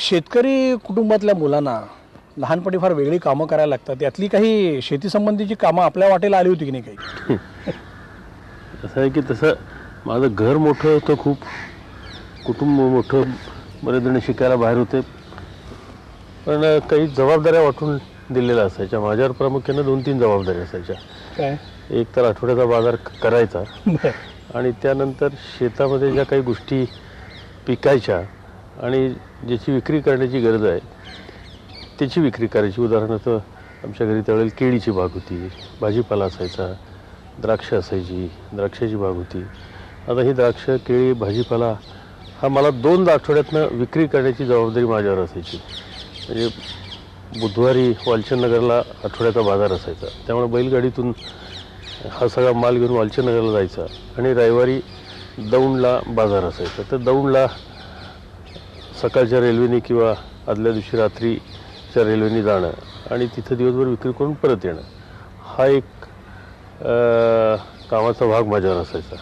शेतकरी कुटुंबातल्या मुलांना लहानपणी फार वेगळी कामं करायला लागतात. यातली काही शेती संबंधीची कामं आपल्या वाटेला आली होती की नाही काही? असं आहे की तसं माझं घर मोठं होतं खूप. कुटुंब मोठं. बरेच जण शिकायला बाहेर होते. पण काही जबाबदाऱ्या वाटून दिलेल्या असायच्या. माझ्यावर प्रामुख्यानं दोन तीन जबाबदाऱ्या असायच्या. काय? एक तर आठवड्याचा बाजार क- करायचा. आणि त्यानंतर शेतामध्ये ज्या काही गोष्टी पिकायच्या आणि ज्याची विक्री करण्याची गरज आहे त्याची विक्री करायची. उदाहरणार्थ आमच्या घरी त्यावेळेला केळीची बाग होती भाजीपाला असायचा द्राक्ष असायची द्राक्षाची बाग होती. आता ही द्राक्ष केळी भाजीपाला हा मला दोन आठवड्यातनं विक्री करण्याची जबाबदारी माझ्यावर असायची. म्हणजे बुधवारी वालचंदनगरला आठवड्याचा बाजार असायचा. त्यामुळे बैलगाडीतून हा सगळा माल घेऊन वालचंदनगरला जायचा. आणि रविवारी दौंडला बाजार असायचा. तर दौंडला सकाळच्या रेल्वेने किंवा आदल्या दिवशी रात्रीच्या रेल्वेने जाणं आणि तिथं दिवसभर विक्री करून परत येणं हा एक कामाचा भाग माझ्यावर असायचा.